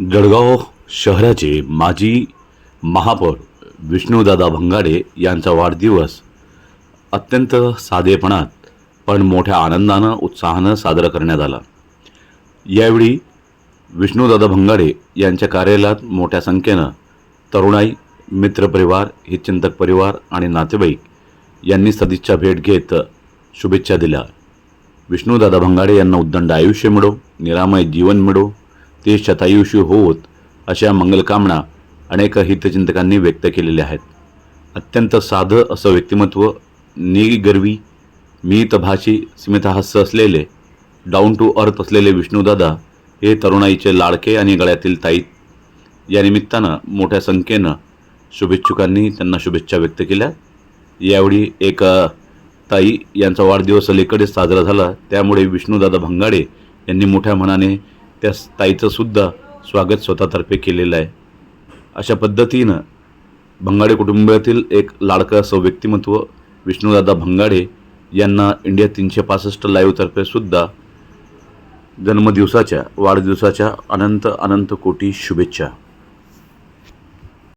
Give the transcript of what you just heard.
जळगाव शहराचे माजी महापौर विष्णूदादा भंगाडे यांचा वाढदिवस अत्यंत साधेपणात पण मोठ्या आनंदानं उत्साहानं साजरा करण्यात आला. यावेळी विष्णूदादा भंगाडे यांच्या कार्यालयात मोठ्या संख्येनं तरुणाई मित्रपरिवार हितचिंतक परिवार आणि नातेवाईक यांनी सदिच्छा भेट घेत शुभेच्छा दिल्या. विष्णूदादा भंगाडे यांना उद्दंड आयुष्य मिळो निरामय जीवन मिळो ते शतायुषी होत अशा मंगलकामना अनेक हितचिंतकांनी व्यक्त केलेल्या आहेत. अत्यंत साधं असं व्यक्तिमत्व निगर्वी मितभाषी स्मितहास्य असलेले डाऊन टू अर्थ असलेले विष्णूदादा हे तरुणाईचे लाडके आणि गळ्यातील ताईत या निमित्तानं मोठ्या संख्येनं शुभेच्छुकांनी त्यांना शुभेच्छा व्यक्त केल्या. यावेळी एक ताई यांचा वाढदिवस अलीकडेच साजरा झाला. त्यामुळे विष्णूदादा भंगाडे यांनी मोठ्या मनाने त्या ताईचं सुद्धा स्वागत स्वतःतर्फे केलेलं आहे. अशा पद्धतीनं भंगाडे कुटुंबातील एक लाडकं असं व्यक्तिमत्व विष्णुदादा भंगाडे यांना इंडिया तीनशे पासष्ट लाईव्हतर्फे सुद्धा जन्मदिवसाच्या वाढदिवसाच्या अनंत अनंत कोटी शुभेच्छा.